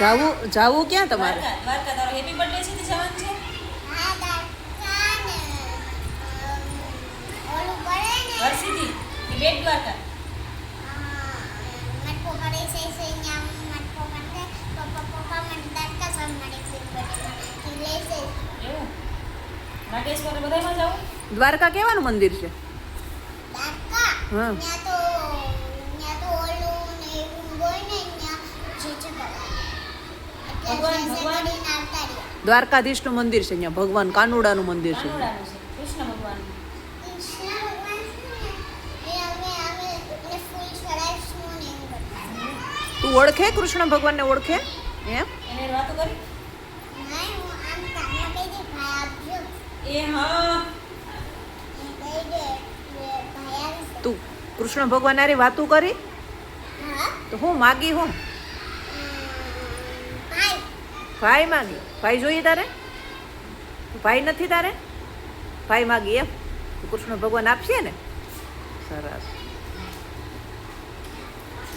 જાવું જાવું ક્યાં તમારે? દ્વારકા દ્વારકા તારો હેપી બર્થડે છે તે જવાનું છે? હા બેટ દ્વારકા. મટકો પડે છે છે ભગવાન- ભગવાન- દ્વારકાધીશનું મંદિર છે અહીંયા ભગવાન કાનુડાનું મંદિર છે. કૃષ્ણ ભગવાન. કૃષ્ણ ભગવાન છે ને? એ અમે અમે એને ફૂલ ચડાવીશું ને એવું બધું તું ઓળખે કૃષ્ણ ભગવાનને ઓળખે? એમ? એને વાતો કરી. ના હું આમ કાના કહી દે ભાઈ આપજો એ હા. એ કહી દે કે ભાઈ આવશે તું કૃષ્ણ ભગવાન આરી વાતું કરી? તો હું માગી હું. ભાઈ માગી. ભાઈ જોઈએ તારે? ભાઈ નથી તારે? ભાઈ માગી એમ. કૃષ્ણ ભગવાન આપશે ને? સરસ.